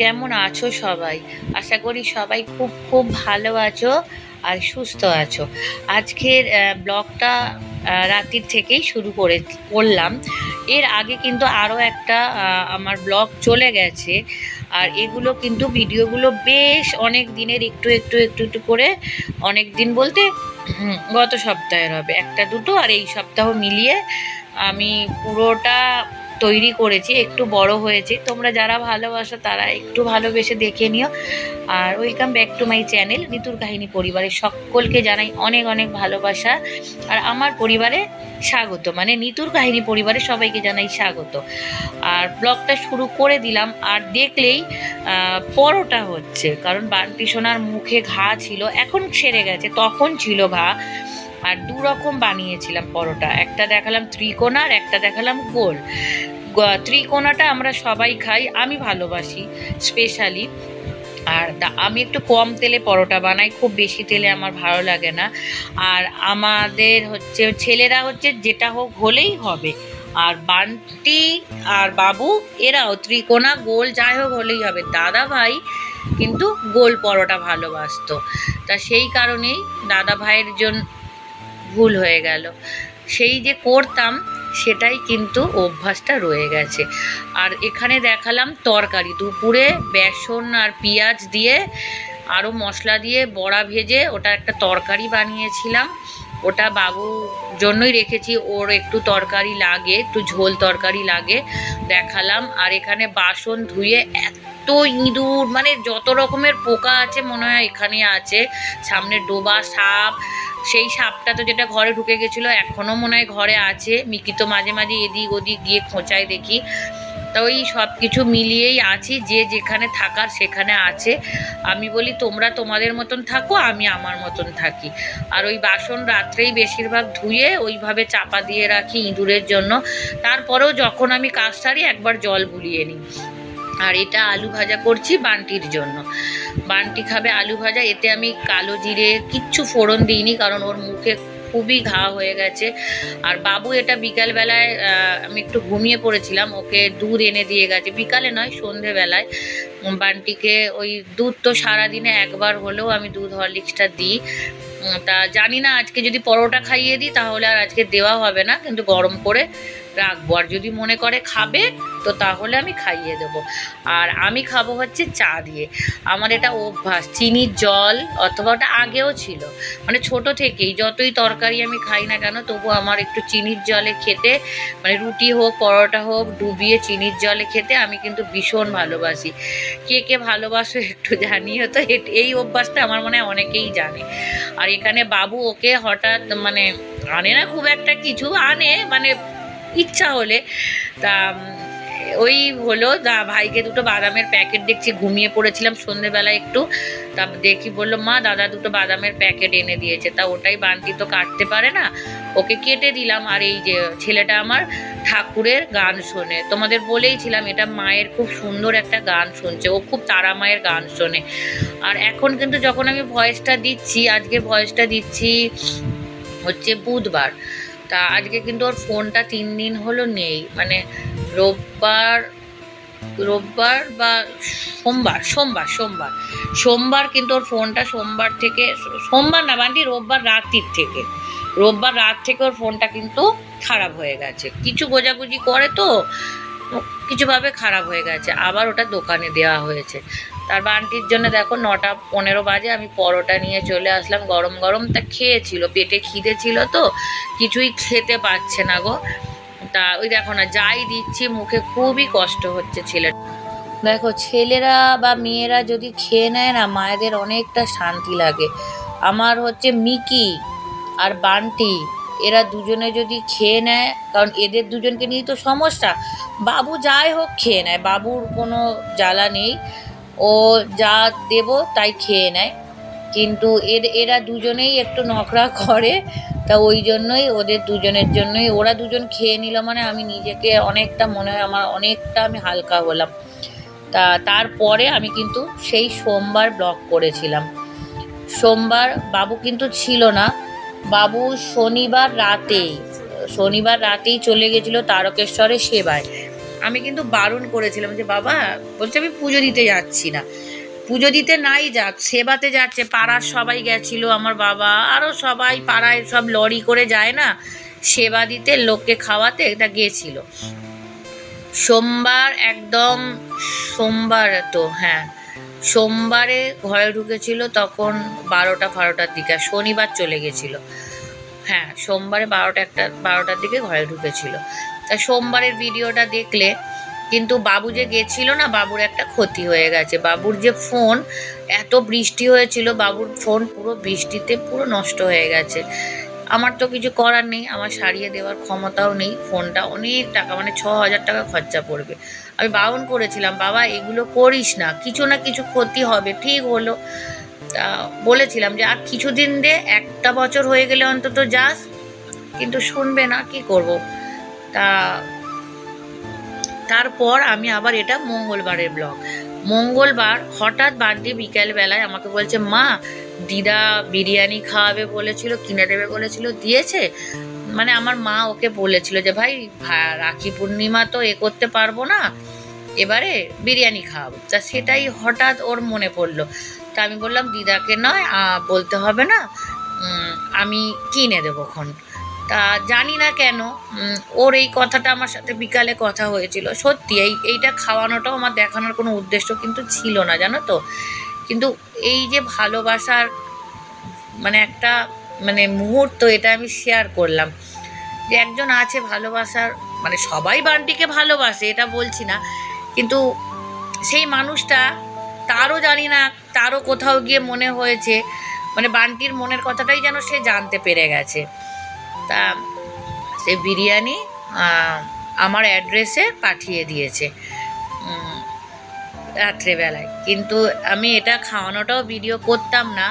কেমন আছো সবাই? আশা করি সবাই খুব খুব ভালো আছো আর সুস্থ আছো। আজকের ব্লগটা রাত্রির থেকেই শুরু করে, করলাম। এর আগে কিন্তু আরও একটা আমার ব্লগ চলে গেছে। আর এগুলো কিন্তু ভিডিওগুলো বেশ অনেক দিনের, একটু একটু একটু একটু করে অনেক দিন বলতে গত সপ্তাহের হবে। একটা দুটো আর এই সপ্তাহ মিলিয়ে আমি পুরোটা তৈরি করেছি, একটু বড় হয়েছে। তোমরা যারা ভালোবাসো তারা একটু ভালোবেসে দেখে নিও। আর welcome back to my channel নিতুর কাহিনী পরিবারের সকলকে জানাই অনেক অনেক ভালোবাসা। আর আমার পরিবারে স্বাগত মানে নিতুর কাহিনী পরিবারে সবাইকে জানাই স্বাগত। আর ব্লগটা শুরু করে দিলাম, আর দেখলেই পরোটা হচ্ছে। কারণ বান্টি সোনার মুখে ঘা ছিল, এখন সেরে গেছে, তখন ছিল ঘা। আর দু রকম বানিয়েছিলাম পরোটা। একটা দেখালাম ত্রিকোণা আর একটা দেখালাম গোল। ত্রিকোণাটা আমরা সবাই খাই, আমি ভালোবাসি স্পেশালি আর আমি একটু কম তেলে পরোটা বানাই, খুব বেশি তেলে আমার ভালো লাগে না। আর আমাদের হচ্ছে, ছেলেরা হচ্ছে যেটা হোক হলেই হবে। আর বান্টি আর বাবু, এরাও ত্রিকোণা, গোল, যাই হোক হলেই হবে। দাদা ভাই কিন্তু গোল পরোটা ভালোবাসতো। তা সেই কারণেই দাদা ভাইয়ের জন্য ভুল হয়ে গেল। সেই যে করতাম, সেটাই কিন্তু অভ্যাসটা রয়ে গেছে। আর এখানে দেখালাম তরকারি। দুপুরে বেসন আর পেঁয়াজ দিয়ে আরও মশলা দিয়ে বড়া ভেজে ওটা একটা তরকারি বানিয়েছিলাম। ওটা বাবুর জন্যই রেখেছি, ওর একটু তরকারি লাগে, একটু ঝোল তরকারি লাগে, দেখালাম। আর এখানে বাসন ধুয়ে এত ইঁদুর মানে যত রকমের পোকা আছে মনে হয় এখানে আছে। সামনে ডোবা সাপ সেই সাপটা তো যেটা ঘরে ঢুকে গেছিল এখনও মনে হয় ঘরে আছে। মিকি তো মাঝে মাঝে এদিক ওদিক গিয়ে খোঁচায় দেখি। তা ওই সব কিছু মিলিয়েই আছি, যে যেখানে থাকার সেখানে আছে। আমি বলি, তোমরা তোমাদের মতন থাকো, আমি আমার মতন থাকি। আর ওই বাসন রাত্রেই বেশিরভাগ ধুয়ে ওইভাবে চাপা দিয়ে রাখি ইঁদুরের জন্য। তারপরেও যখন আমি কাজ সারি, একবার জল বুলিয়ে নিই। আর এটা আলু ভাজা করছি বান্টির জন্য। বান্টি খাবে আলু ভাজা, এতে আমি কালো জিরে কিচ্ছু ফোড়ন দিইনি, কারণ ওর মুখে খুবই ঘা হয়ে গেছে। আর বাবু এটা বিকালবেলায় আমি একটু ঘুমিয়ে পড়েছিলাম, ওকে দুধ এনে দিয়ে গেছে। বিকালে নয়, সন্ধেবেলায়। বান্টিকে ওই দুধ তো সারাদিনে একবার হলেও আমি দুধ হরলিক্সটা দিই। তা জানি না, আজকে যদি পরোটা খাইয়ে দিই, তাহলে আর আজকে দেওয়া হবে না, কিন্তু গরম করে রাখব। আর যদি মনে করে খাবে, তো তাহলে আমি খাইয়ে দেবো। আর আমি খাব হচ্ছে চা দিয়ে। আমার এটা অভ্যাস। চিনির জল, অথবা ওটা আগেও ছিল। মানে ছোট থেকেই যতই তরকারি আমি খাই না কেন, তবু আমার একটু চিনির জলে খেতে মানে রুটি হোক, পরোটা হোক, ডুবিয়ে চিনির জলে খেতে আমি কিন্তু ভীষণ ভালোবাসি। কে কে ভালোবাসো একটু জানিও তো এই অভ্যাসটা আমার মনে হয় অনেকেই জানে। আর এখানে বাবু ওকে হঠাৎ মানে আনে না খুব একটা কিছু, আনে মানে ইচ্ছা হলে। তা ওই হলো দা ভাইকে দুটো বাদামের প্যাকেট দেখছি, ঘুমিয়ে পড়েছিলাম সন্ধেবেলা একটু। তা দেখি বলল, মা, দাদা দুটো বাদামের প্যাকেট এনে দিয়েছে। তা ওটাই বান্তি তো কাটতে পারে না। ওকে কেটে দিলাম, আর এই যে ছেলেটা আমার ঠাকুরের গান শোনে। তোমাদের বলেইছিলাম, এটা মায়ের খুব সুন্দর একটা গান শুনছে। ও খুব তারা মায়ের গান শোনে। আর এখন কিন্তু যখন আমি ভয়েসটা দিচ্ছি, আজকে ভয়েসটা দিচ্ছি হচ্ছে বুধবার। তা আজকে কিন্তু ওর ফোনটা তিন দিন হলো নেই। মানে রোববার রোববার বা সোমবার সোমবার সোমবার। সোমবার কিন্তু ওর ফোনটা সোমবার থেকে সোমবার না বান্টি রোববার রাত্রির থেকে। রোববার রাত থেকে ওর ফোনটা কিন্তু খারাপ হয়ে গেছে। কিছু গোজাগুজি করে তো কিছুভাবে খারাপ হয়ে গেছে। আবার ওটা দোকানে দেওয়া হয়েছে। তার বান্টির জন্য দেখো নটা পনেরো বাজে, আমি পরোটা নিয়ে চলে আসলাম, গরম গরম তা খেয়েছিল, পেটে খিদে ছিল তো, কিছুই খেতে পাচ্ছে না গো। তা ওই দেখো না, যাই দিচ্ছি, মুখে খুবই কষ্ট হচ্ছে ছেলের। দেখো, ছেলেরা বা মেয়েরা যদি খেয়ে নেয় না, মায়েদের অনেকটা শান্তি লাগে। আমার হচ্ছে মিকি আর বান্টি, এরা দুজনে যদি খেয়ে নেয়, কারণ এদের দুজনকে নিয়ে তো সমস্যা, বাবু যাই হোক খেয়ে নেয়, বাবুর কোনো জ্বালা নেই। ও যা দেবো তাই খেয়ে নেয়। কিন্তু এর, এরা দুজনেই একটু নখরা করে, তা ওই জন্যই ওদের দুজনের জন্যই। ওরা দুজন খেয়ে নিল মানে আমি নিজেকে অনেকটা মনে হয় আমার অনেকটা আমি হালকা হলাম। তা তারপরে আমি কিন্তু সেই সোমবার ব্লগ করেছিলাম। সোমবার বাবু কিন্তু ছিল না। বাবু শনিবার রাতেই শনিবার রাতেই চলে গেছিল তারকেশ্বরে সেবায়। আমি কিন্তু বারণ করেছিলাম যে, বাবা, বলছে আমি পুজো দিতে যাচ্ছি না। পুজো দিতে নাই যাক সেবাতে যাচ্ছে, পাড়ার সবাই গেছিল আমার বাবা। আরও সবাই পাড়ায় সব লরি করে যায় না, সেবা দিতে, লোককে খাওয়াতে এটা গিয়েছিল সোমবার একদম, সোমবার তো হ্যাঁ সোমবারে ঘরে ঢুকেছিল তখন বারোটা ফারোটার দিকে শনিবার চলে গেছিল। হ্যাঁ সোমবারে বারোটা, একটা, বারোটার দিকে ঘরে ঢুকেছিল। তা সোমবারের ভিডিওটা দেখলে কিন্তু বাবু যে গেছিল না, বাবুর একটা ক্ষতি হয়ে গেছে। বাবুর যে ফোন, এত বৃষ্টি হয়েছিল, বাবুর ফোন পুরো বৃষ্টিতে পুরো নষ্ট হয়ে গেছে। আমার তো কিছু করার নেই, আমার সারিয়ে দেওয়ার ক্ষমতাও নেই, ফোনটা অনেক টাকা মানে ছ হাজার টাকা খরচা পড়বে। আমি বারণ করেছিলাম, বাবা, এগুলো করিস না, কিছু না কিছু ক্ষতি হবে। ঠিক হলো। তা বলেছিলাম যে, আর কিছুদিন দে, একটা বছর হয়ে গেলে অন্তত যাস, কিন্তু শুনবে না, কি করব? তা, তারপর আমি আবার এটা মঙ্গলবারের ব্লগ। মঙ্গলবার হঠাৎ বান্টি বিকেলবেলায় আমাকে বলছে, মা, দিদা বিরিয়ানি খাওয়াবে বলেছিল, কিনে দেবে বলেছিল, দিয়েছে? মানে আমার মা ওকে বলেছিল যে, ভাই রাখি পূর্ণিমা তো এ করতে পারব না, এবারে বিরিয়ানি খাওয়াবো। তা সেটাই হঠাৎ ওর মনে পড়ল। তা আমি বললাম, দিদাকে নয় বলতে হবে না আমি কিনে দেবো খন তা জানি না কেন ওর এই কথাটা আমার সাথে বিকালে কথা হয়েছিল। সত্যি, এই, এইটা খাওয়ানোটাও আমার দেখানোর কোনো উদ্দেশ্য কিন্তু ছিল না, জানো তো? কিন্তু এই যে ভালোবাসার মানে একটা মানে মুহূর্ত, এটা আমি শেয়ার করলাম। যে একজন আছে ভালোবাসার মানে সবাই বান্টিকে ভালোবাসে, এটা বলছি না। কিন্তু সেই মানুষটা, তারও জানি না, তারও কোথাও গিয়ে মনে হয়েছে মানে বান্টির মনের কথাটাই যেন সে জানতে পেরে গেছে। তা, সে বিরিয়ানি আমার অ্যাড্রেসে পাঠিয়ে দিয়েছে। রাত্রেবেলায়। কিন্তু আমি এটা খাওয়ানোটাও ভিডিও করতাম না।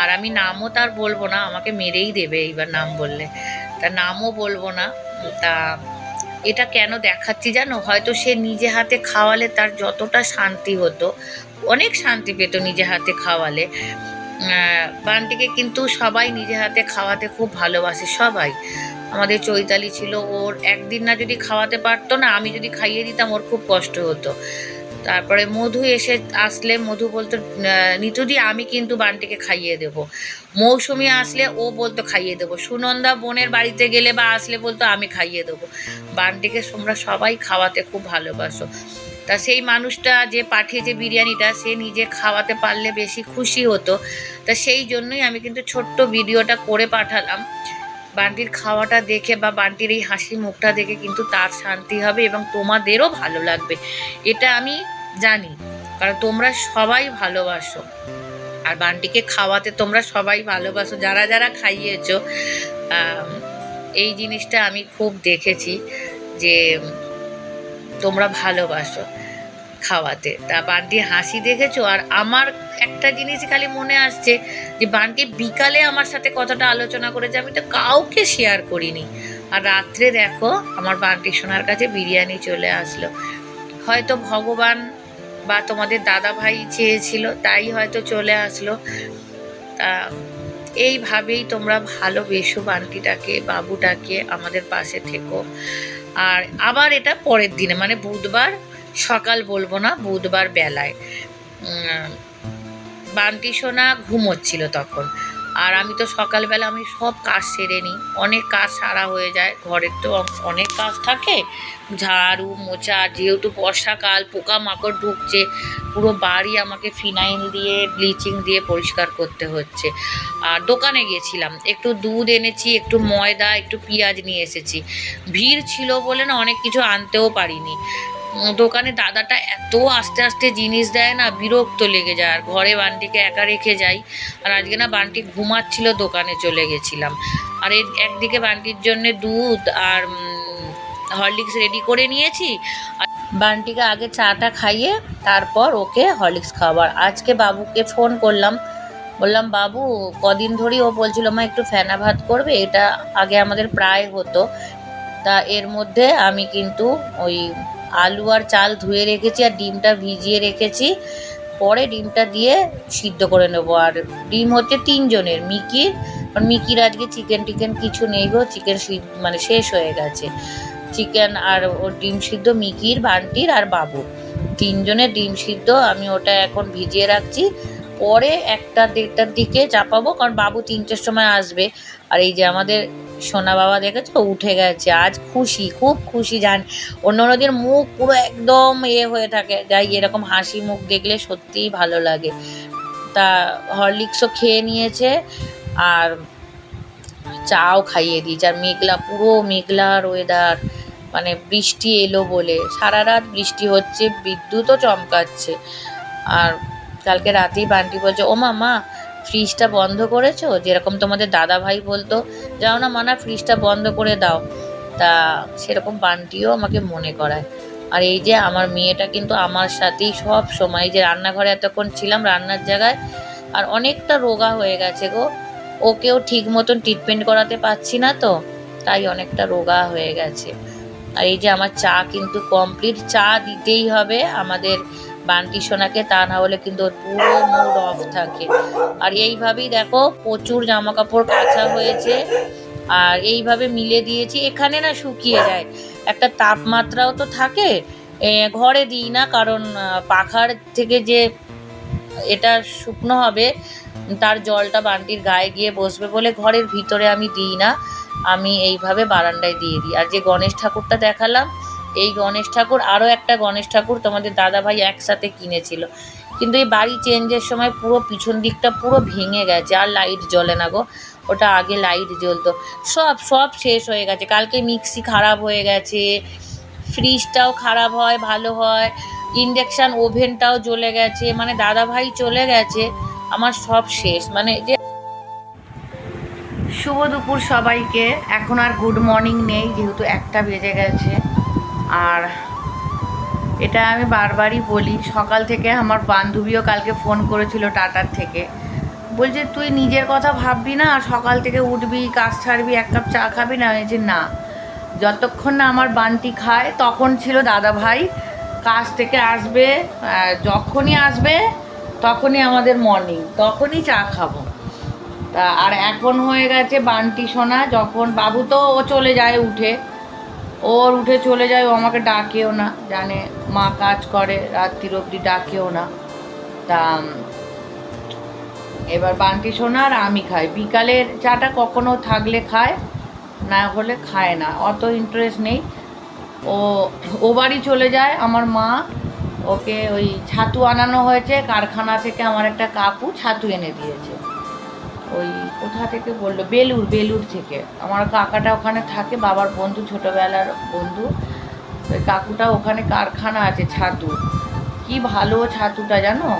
আর আমি নামও তার বলব না, আমাকে মেরেই দেবে এইবার নাম বললে। তা নামও বলব না। তা, এটা কেন দেখাচ্ছি জানো? হয়তো সে নিজে হাতে খাওয়ালে তার যতটা শান্তি হতো, অনেক শান্তি পেত নিজে হাতে খাওয়ালে। বান্টিকে কিন্তু সবাই নিজে হাতে খাওয়াতে খুব ভালোবাসে, সবাই। আমাদের চৈতালি ছিল, ওর একদিন না যদি খাওয়াতে পারতো না, আমি যদি খাইয়ে দিতাম, ওর খুব কষ্ট হতো। তারপরে মধু এসে আসলে, মধু বলতো নিতুদি আমি কিন্তু বান্টিকে খাইয়ে দেব। মৌসুমি আসলে, ও বলতো, খাইয়ে দেবো। সুনন্দা বোনের বাড়িতে গেলে বা আসলে বলতো, আমি খাইয়ে দেবো। বান্টিকে তোমরা সবাই খাওয়াতে খুব ভালোবাসো। তা সেই মানুষটা যে পাঠিয়েছে বিরিয়ানিটা সে নিজে খাওয়াতে পারলে বেশি খুশি হতো। তা সেই জন্যই আমি কিন্তু ছোট্ট ভিডিওটা করে পাঠালাম। বান্টির খাওয়াটা দেখে বা বান্টির এই হাসি মুখটা দেখে কিন্তু তার শান্তি হবে এবং তোমাদেরও ভালো লাগবে। এটা আমি জানি, কারণ তোমরা সবাই ভালোবাসো। আর বান্টিকে খাওয়াতে তোমরা সবাই ভালোবাসো। যারা যারা খাইয়েছো এই জিনিসটা আমি খুব দেখেছি যে তোমরা ভালোবাসো খাওয়াতে। তা বান্টির হাসি দেখেছ? আর আমার একটা জিনিস খালি মনে আসছে যে, বান্টি বিকালে আমার সাথে কথাটা আলোচনা করেছে, আমি তো কাউকে শেয়ার করিনি। আর রাত্রে দেখো, আমার বান্টি সোনার কাছে বিরিয়ানি চলে আসলো। হয়তো ভগবান বা তোমাদের দাদা ভাই চেয়েছিল, তাই হয়তো চলে আসলো। তা এইভাবেই তোমরা ভালোবেসো বান্টিটাকে, বাবুটাকে আমাদের পাশে থেকো। আর আবার এটা পরের দিনে মানে বুধবার সকাল বলব না, বুধবার বেলায়। বান্তি সোনা ঘুমোচ্ছিল তখন। আর আমি তো সকালবেলা আমি সব কাজ সেরে নিই। অনেক কাজ সারা হয়ে যায়। ঘরের তো অনেক কাজ থাকে। ঝাড়ু, মোচা, যেহেতু বর্ষাকাল, পোকামাকড় ঢুকছে, পুরো বাড়ি আমাকে ফিনাইল দিয়ে, ব্লিচিং দিয়ে পরিষ্কার করতে হচ্ছে। আর দোকানে গিয়েছিলাম একটু দুধ এনেছি, একটু ময়দা, একটু পেঁয়াজ নিয়ে এসেছি। ভিড় ছিল বলে না অনেক কিছু আনতেও পারিনি। দোকানে দাদাটা এত আস্তে আস্তে জিনিস দেয় না, বিরক্ত লেগে যায়। আর ঘরে বান্টিকে একা রেখে যাই। আর আজকে না বান্টি ঘুমাচ্ছিল, দোকানে চলে গেছিলাম। আর এর একদিকে বান্টির জন্য দুধ আর হরলিক্স রেডি করে নিয়েছি। আর বান্টিকে আগে চাটা খাইয়ে তারপর ওকে হরলিক্স খাওয়াবার। আজকে বাবুকে ফোন করলাম। বললাম, বাবু, কদিন ধরেই ও বলছিল, মা, একটু ফেনা ভাত করবে, এটা আগে আমাদের প্রায় হতো। তা এর মধ্যে আমি কিন্তু ওই আলু আর চাল ধুয়ে রেখেছি আর ডিমটা ভিজিয়ে রেখেছি। পরে ডিমটা দিয়ে সিদ্ধ করে নেব। আর ডিম হচ্ছে তিনজনের, মিকির। আর মিকির আজকে চিকেন টিকেন কিছু নেই গো চিকেন মানে শেষ হয়ে গেছে। চিকেন আর ও ডিম সিদ্ধ মিকির, ভান্টির আর বাবু। তিনজনের ডিম সিদ্ধ, আমি ওটা এখন ভিজিয়ে রাখছি। পরে একটা দেড়টার দিকে চাপাবো, কারণ বাবু তিনটের সময় আসবে। আর এই যে আমাদের সোনা বাবা দেখেছ? উঠে গেছে। আজ খুশি, খুব খুশি, জান অন্য অন্যদের মুখ পুরো একদম এ হয়ে থাকে। যাই, এরকম হাসি মুখ দেখলে সত্যিই ভালো লাগে। তা হরলিক্সও খেয়ে নিয়েছে, আর চাও খাইয়ে দিয়েছে। আর মেঘলা, পুরো মেঘলার ওয়েদার মানে বৃষ্টি এলো বলে। সারা রাত বৃষ্টি হচ্ছে, বিদ্যুৎও চমকাচ্ছে। আর কালকে রাতেই বান্টি বলছে, ও মা মা ফ্রিজটা বন্ধ করেছ? যেরকম তোমাদের দাদা ভাই বলতো, যাও না মানা ফ্রিজটা বন্ধ করে দাও। তা সেরকম বান্টিও আমাকে মনে করায়। আর এই যে আমার মেয়েটা কিন্তু আমার সাথেই সব সময় যে রান্নাঘরে এতক্ষণ ছিলাম রান্নার জায়গায়, আর অনেকটা রোগা হয়ে গেছে গো। ওকেও ঠিক মতন ট্রিটমেন্ট করাতে পারছি না তো, তাই অনেকটা রোগা হয়ে গেছে। আর এই যে আমার চা কিন্তু কমপ্লিট চা দিতেই হবে আমাদের বান্টি সোনাকে তা না হলে কিন্তু ওর পুরো মুড অফ থাকে। আর এইভাবেই দেখো প্রচুর জামা কাপড় কাচা হয়েছে। আর এইভাবে মিলে দিয়েছি। এখানে না শুকিয়ে যায়। একটা তাপমাত্রাও তো থাকে। ঘরে দিই না, কারণ পাখার থেকে যে এটা শুকনো হবে, তার জলটা বান্টির গায়ে গিয়ে বসবে বলে ঘরের ভিতরে আমি দিই না। আমি এইভাবে বারান্দায় দিয়ে দিই। আর যে গণেশ ঠাকুরটা দেখালাম এই গণেশ ঠাকুর, আরও একটা গণেশ ঠাকুর তোমাদের দাদা ভাই একসাথে কিনেছিল। কিন্তু এই বাড়ি চেঞ্জের সময় পুরো পিছন দিকটা পুরো ভেঙে গেছে, আর লাইট জ্বলে না গো। ওটা আগে লাইট জ্বলতো। সব সব শেষ হয়ে গেছে। কালকে মিক্সি খারাপ হয়ে গেছে ফ্রিজটাও খারাপ হয়, ভালো হয় ইন্ডাকশান ওভেনটাও জ্বলে গেছে মানে দাদা ভাই চলে গেছে, আমার সব শেষ। মানে যে শুভ দুপুর সবাইকে। এখন আর গুড মর্নিং নেই, যেহেতু একটা বেজে গেছে। আর এটা আমি বারবারই বলি, সকাল থেকে আমার বান্ধবীও কালকে ফোন করেছিল টাটার থেকে। বলছে, তুই নিজের কথা ভাববি না আর সকাল থেকে উঠবি, কাজ ছাড়বি, এক কাপ চা খাবি না? আমি যে না। যতক্ষণ না আমার বান্টি খায়, তখন ছিল দাদা ভাই, কাজ থেকে আসবে যখনই আসবে, তখনই আমাদের মর্নিং তখনই চা খাব। তা, আর এখন হয়ে গেছে বান্টি সোনা, যখন বাবু তো ও চলে যায় উঠে ওর উঠে চলে যায়, ও আমাকে ডাকেও না, জানে মা কাজ করে, রাত্রির অবধি ডাকেও না। তা এবার বান্টি সোনা আর আমি খাই। বিকালের চাটা কখনো থাকলে খায়, না হলে খায় না, অত ইন্টারেস্ট নেই। ও ও বাড়ি চলে যায়, আমার মা, ওকে ওই ছাতু আনানো হয়েছে, কারখানা থেকে আমার একটা কাকু ছাতু এনে দিয়েছে। ওই কোথা থেকে বলল? বেলুর বেলুর থেকে। আমার কাকাটা ওখানে থাকে, বাবার বন্ধু, ছোটোবেলার বন্ধু। ওই কাকুটা ওখানে কারখানা আছে, ছাতু। কি ভালো ছাতুটা জানো?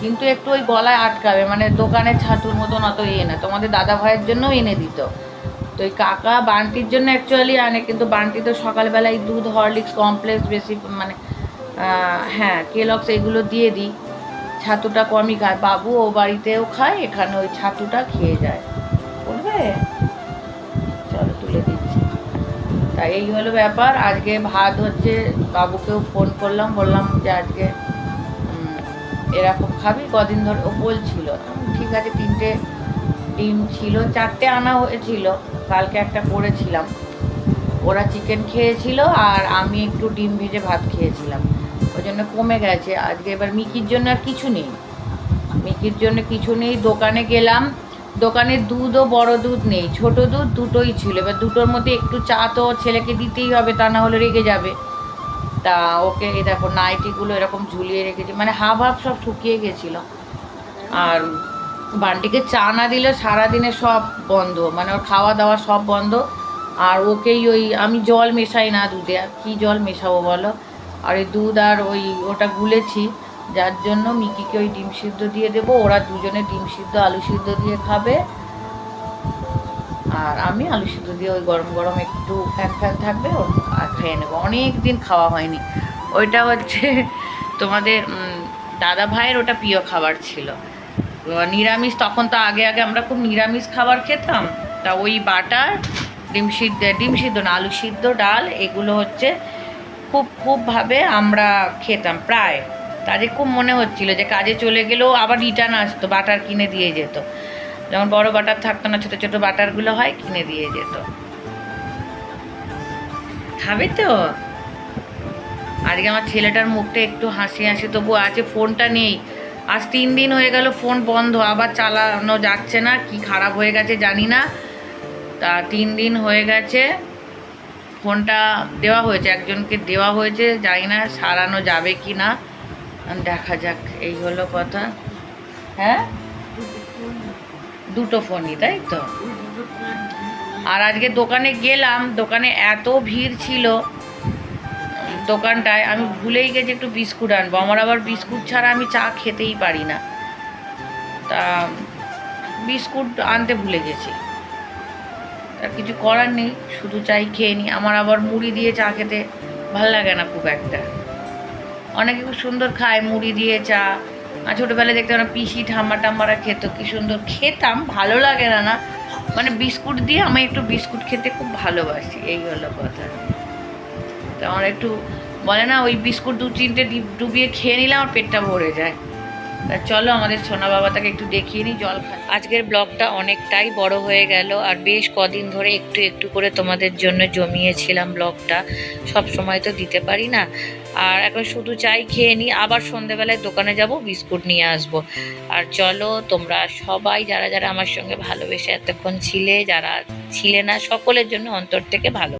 কিন্তু একটু ওই গলায় আটকাবে মানে দোকানের ছাতুর মতন অত ইয়ে না। তোমাদের দাদা ভাইয়ের জন্যও এনে দিত। তো ওই কাকা বান্টির জন্য অ্যাকচুয়ালি আনে, কিন্তু বান্টি তো সকালবেলায় দুধ, হরলিক্স কমপ্লেক্স বেশি মানে হ্যাঁ কেলক্স এগুলো দিয়ে দিই। ছাতুটা কমই খায়। বাবু ও বাড়িতেও খায়, এখানে ওই ছাতুটা খেয়ে যায়। বলবে? চলো তুলে দিচ্ছি। তা এই হলো ব্যাপার। আজকে ভাত হচ্ছে, বাবুকেও ফোন করলাম, বললাম যে আজকে এরকম খাবি কদিন ধরে ও বলছিল ঠিক আছে, তিনটে ডিম ছিল, চারটে আনা হয়েছিল, কালকে একটা করেছিলাম। ওরা চিকেন খেয়েছিল আর আমি একটু ডিম ভেজে ভাত খেয়েছিলাম। ওই জন্য কমে গেছে। আজকে এবার মিকির জন্য আর কিছু নেই। মিকির জন্য কিছু নেই। দোকানে গেলাম। দোকানে দুধও বড় দুধ নেই। ছোট দুধ দুটোই ছিল। এবার দুটোর মধ্যে একটু চা তো ছেলেকে দিতেই হবে, তা না হলে রেগে যাবে। তা ওকে দেখো, নাইটিগুলো এরকম ঝুলিয়ে রেখেছি। মানে হাফ হাফ সব শুকিয়ে গেছিল। আর বান্টিকে চা না দিলে সারাদিনে সব বন্ধ। মানে ওর খাওয়া দাওয়া সব বন্ধ। আর ওকেই ওই, আমি জল মেশাই না দুধে। আর কী জল মেশাবো বলো? আর এই দুধ আর ওই ওটা গুলেছি, যার জন্য মিকিকে ওই ডিম সিদ্ধ দিয়ে দেবো। ওরা দুজনে ডিম সিদ্ধ, আলু সিদ্ধ দিয়ে খাবে। আর আমি আলু সিদ্ধ দিয়ে ওই গরম গরম একটু ফ্যান ফ্যান থাকবে আর খেয়ে নেব। অনেক দিন খাওয়া হয়নি। ওইটা হচ্ছে তোমাদের দাদা ভাইয়ের ওটা প্রিয় খাবার ছিল। নিরামিষ, তখন তো আগে আগে আমরা খুব নিরামিষ খাবার খেতাম। তা ওই বাটার, ডিম সিদ্ধ ডিম সিদ্ধ না, আলু সিদ্ধ, ডাল, এগুলো হচ্ছে খুব, খুবভাবে আমরা খেতাম, প্রায়। কাজে খুব মনে হচ্ছিল যে কাজে চলে গেলেও আবার রিটার্ন আসতো, বাটার কিনে দিয়ে যেত। যেমন বড় বাটার থাকতো না, ছোটো ছোটো বাটারগুলো হয়, কিনে দিয়ে যেত। খাবে তো? আজকে আমার ছেলেটার মুখটা একটু হাসি হাসি তবু আছে, ফোনটা নেই। আজ তিন দিন হয়ে গেল ফোন বন্ধ, আবার চালানো যাচ্ছে না, কি খারাপ হয়ে গেছে জানি না। তা তিন দিন হয়ে গেছে। ফোনটা দেওয়া হয়েছে, একজনকে দেওয়া হয়েছে, জানি না সারানো যাবে কি না। দেখা যাক, এই হলো কথা। হ্যাঁ? দুটো ফোনই, তাই তো? আর আজকে দোকানে গেলাম, দোকানে এত ভিড় ছিল দোকানটায়, আমি ভুলেই গেছি একটু বিস্কুট আনব। আমার আবার বিস্কুট ছাড়া আমি চা খেতেই পারি না। তা, বিস্কুট আনতে ভুলে গেছি। কিছু করার নেই, শুধু চাই খেয়ে নিই আমার আবার মুড়ি দিয়ে চা খেতে ভালো লাগে না খুব একটা। অনেকে খুব সুন্দর খায়, মুড়ি দিয়ে চা। আর ছোটোবেলায় দেখতাম না পিসি ঠাম্মা টাম্মারা খেত, কি সুন্দর। খেতাম, ভালো লাগে না না। মানে বিস্কুট দিয়ে আমি একটু বিস্কুট খেতে খুব ভালোবাসি, এই হলো কথা। তো আমার একটু বলে না, ওই বিস্কুট দু তিনটে ডুবিয়ে খেয়ে নিলে আমার পেটটা ভরে যায়। তা চলো আমাদের সোনা বাবাটাকে একটু দেখিয়ে নিই, জল খাই। আজকের ব্লগটা অনেকটাই বড় হয়ে গেল আর বেশ কদিন ধরে একটু একটু করে তোমাদের জন্য জমিয়েছিলাম ব্লগটা। সব সময় তো দিতে পারি না। আর এখন শুধু চাই খেয়ে নিই, আবার সন্ধেবেলায় দোকানে যাব, বিস্কুট নিয়ে আসব। আর চলো তোমরা সবাই যারা যারা আমার সঙ্গে ভালোবেসে এতক্ষণ ছিলে, যারা ছিলে না, সকলের জন্য অন্তর থেকে ভালো